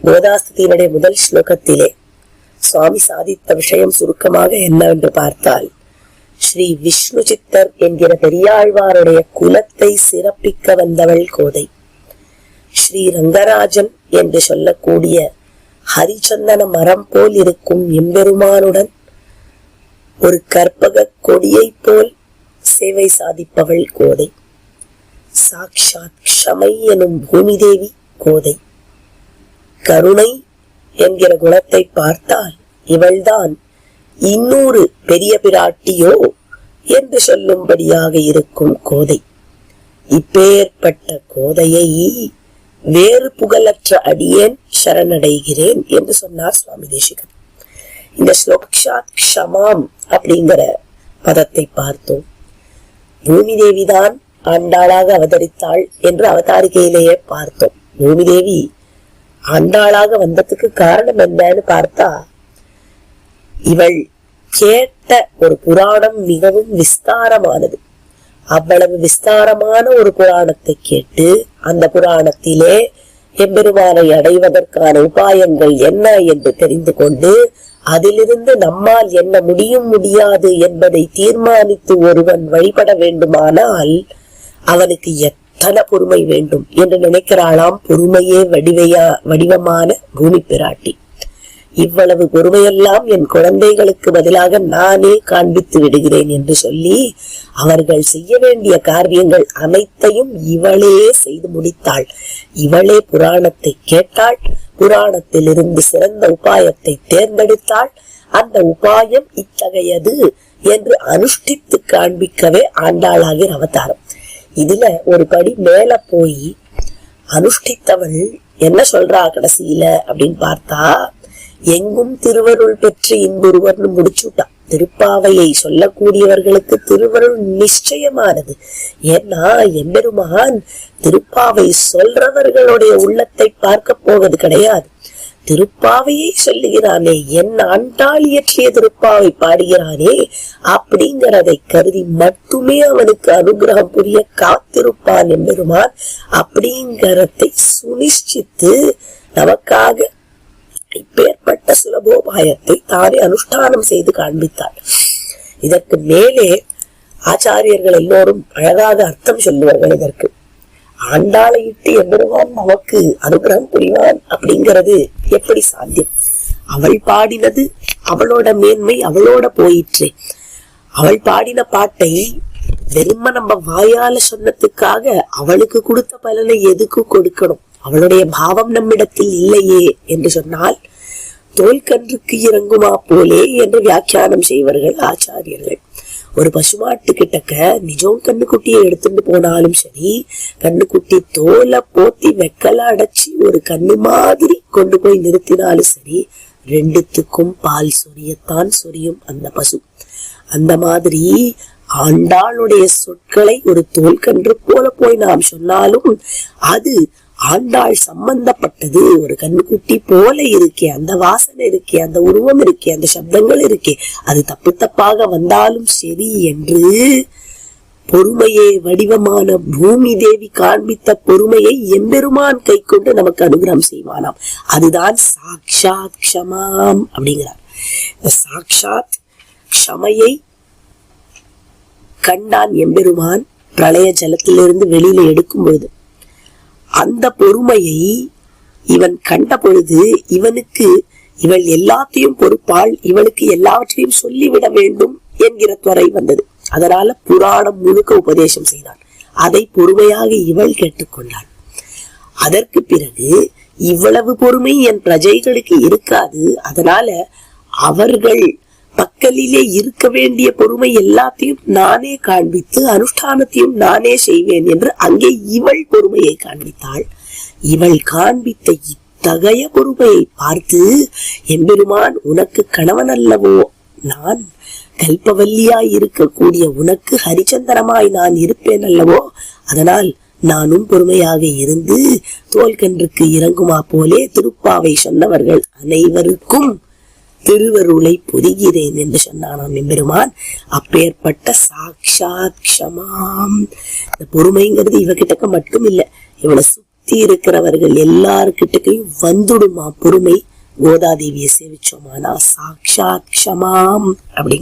கோதாஸ்தியினுடைய முதல் ஸ்லோகத்திலே சுவாமி சாதித்த விஷயம் சுருக்கமாக என்னவென்று பார்த்தால் ஸ்ரீ விஷ்ணு சித்தர் என்கிற பெரியாழ்வாருடைய குலத்தை சிறப்பிக்க வந்தவள் கோதை ஸ்ரீ ரங்கராஜன் என்று சொல்லக்கூடிய ஹரிச்சந்தன மரம் போல் இருக்கும் எம்பெருமானுடன் ஒரு கற்பக கொடியைப் போல் சேவை சாதிப்பவள் கோதை சாக்ஷாத் க்ஷமை எனும் பூமி தேவி கோதை கருணை என்கிற குணத்தை பார்த்தால் இவள்தான் இன்னொரு பெரிய பிராட்டியோ என்று சொல்லும்படியாக இருக்கும் கோதை. இப்பேற்பட்ட கோதையை வேறு புகழற்ற அடியேன் சரணடைகிறேன் என்று சொன்னார் சுவாமி தேசிகன். இந்த ஸ்லோக்ஷாத் க்ஷமாம் அப்படிங்கிற பதத்தை பார்த்தோம். பூமி தேவிதான் ஆண்டாளாக அவதரித்தாள் என்று அவதாரிகையிலேயே பார்த்தோம். பூமி தேவி ஆண்டாளாக வந்ததுக்கு காரணம் என்னன்னு பார்த்தா இவள் கேட்ட ஒரு புராணம் மிகவும் விஸ்தாரமானது. அவ்வளவு விஸ்தாரமான ஒரு புராணத்தை கேட்டு அந்த புராணத்திலே எம்பெருமானை அடைவதற்கான உபாயங்கள் என்ன என்று தெரிந்து கொண்டு அதிலிருந்து நம்மால் என்ன முடியும் முடியாது என்பதை தீர்மானித்து ஒருவன் வழிபட வேண்டுமானால் அவனுக்கு தன பொறுமை வேண்டும் என்று நினைக்கிறாளாம் பொறுமையே வடிவையா வடிவமான பூமி பிராட்டி. இவ்வளவு பொறுமையெல்லாம் என் குழந்தைகளுக்கு பதிலாக நானே காண்பித்து விடுகிறேன் என்று சொல்லி அவர்கள் செய்ய வேண்டிய காரியங்கள் அனைத்தையும் இவளே செய்து முடித்தாள். இவளே புராணத்தை கேட்டாள் புராணத்திலிருந்து சிறந்த உபாயத்தை தேர்ந்தெடுத்தாள். அந்த உபாயம் இத்தகையது என்று அனுஷ்டித்து காண்பிக்கவே ஆண்டாளாகிற அவதாரம். இதுல ஒரு படி மேல போய் அனுஷ்டித்தவள் என்ன சொல்றா கடைசியில அப்படின்னு பார்த்தா எங்கும் திருவருள் பெற்று இன்புருவர்னு விட்டான் திருப்பாவையை சொல்லக்கூடியவர்களுக்கு திருவருள் நிச்சயமானது. ஏன்னா எம்பெருமான் திருப்பாவை சொல்றவர்களுடைய உள்ளத்தை பார்க்க போவது கிடையாது. திருப்பாவையை சொல்லுகிறானே என் ஆண்டாள் இயற்றிய திருப்பாவை பாடுகிறானே அப்படிங்கிறதை கருதி மட்டுமே அவனுக்கு அனுகிரகம் புரிய காத்திருப்பான் எம்பெருமான் அப்படிங்கறதை சுனிஷ்டித்து நமக்காக இப்பேற்பட்ட சுலபோபாயத்தை தானே அனுஷ்டானம் செய்து காண்பித்தார் இதற்கு மேலே ஆச்சாரியர்கள் எல்லோரும் அழகாக அர்த்தம் சொல்லுவார்கள் இதற்கு. ஆண்டாளையிட்டு எம்பெருமான் நமக்கு அனுகிரகம் புரிவான் அப்படிங்கிறது எப்படி சாத்தியம்? அவள் பாடினது அவளோட மேன்மை அவளோட போயிற்று. அவள் பாடின பாட்டை வெறும நம்ம வாயால சொன்னதுக்காக அவளுக்கு கொடுத்த பலனை எதுக்கு கொடுக்கணும்? அவளுடைய பாவம் நம்மிடத்தில் இல்லையே என்று சொன்னால் தோல்கன்றுக்கு இறங்குமா போலே என்று வியாக்கியானம் செய்வார்கள் ஆச்சாரியர்கள். ஒரு பசுமாட்டு கிட்டக்க நிஜம் கண்ணுக்குட்டியை எடுத்துட்டு போனாலும் சரி கண்ணுக்குட்டி தோலை போத்தி வெக்கல அடைச்சி ஒரு கண்ணு மாதிரி கொண்டு போய் நிறுத்தினாலும் சரி ரெண்டுத்துக்கும் பால் சொரியத்தான் சொரியும் அந்த பசு. அந்த மாதிரி ஆண்டாளுடைய சொற்களை ஒரு தோல் கன்று போல போய் நாம் சொன்னாலும் அது ஆண்டாள் சம்பந்தப்பட்டது. ஒரு கண்ணுக்குட்டி போல இருக்கே அந்த வாசனை இருக்கே அந்த உருவம் இருக்கே அந்த சப்தங்கள் இருக்கே. அது தப்பு தப்பாக வந்தாலும் சரி என்று பொறுமையே வடிவமான பூமி தேவி காண்பித்த பொறுமையை எம்பெருமான் கை கொண்டு நமக்கு அனுகிரகம் செய்வானாம். அதுதான் சாக்ஷாத் க்ஷமாம் அப்படிங்கிறார். இந்த சாக்ஷாத் க்ஷமையை கண்டான் எம்பெருமான். பிரளய ஜலத்திலிருந்து வெளியில எடுக்கும் பொழுது அந்த பொறுமையை இவன் கண்ட பொழுது இவனுக்கு இவள் எல்லாத்தையும் பொறுப்பாள் இவளுக்கு எல்லாவற்றையும் சொல்லிவிட வேண்டும் என்கிற துறை வந்தது. அதனால புராணம் முழுக்க உபதேசம் செய்தான். அதை பொறுமையாக இவள் கேட்டுக்கொண்டாள். அதற்கு பிறகு இவ்வளவு பொறுமை என் பிரஜைகளுக்கு இருக்காது. அதனால அவர்கள் பக்கலிலே இருக்க வேண்டிய பொறுமை எல்லாத்தையும் நானே காண்பித்து அனுஷ்டானத்தையும் நானே செய்வேன் என்று அங்கே இவள் பொறுமையை காண்பித்தாள். இவள் காண்பித்த இத்தகைய பொறுமையை பார்த்து எம்பெருமான் உனக்கு கணவன் அல்லவோ நான் கல்பவல்லியாய் இருக்கக்கூடிய உனக்கு ஹரிச்சந்திரமாய் நான் இருப்பேன் அல்லவோ அதனால் நானும் பொறுமையாக இருந்து தோல்கன்றுக்கு இறங்குமா போலே திருப்பாவை சொன்னவர்கள் அனைவருக்கும் திருவருளை புரிகிறேன் என்று சொன்னானாம் எம்பெருமான். அப்பேற்பட்ட சாக்ஷாத் க்ஷமாம் இந்த பொறுமைங்கிறது இவகிட்டக்க மட்டும் இல்ல இவளை சுத்தி இருக்கிறவர்கள் எல்லார்கிட்டக்கையும் வந்துடுமா பொறுமை? கோதாதேவியை சேவிச்சோமானா? சாக்ஷாத் க்ஷமாம் அப்படிங்க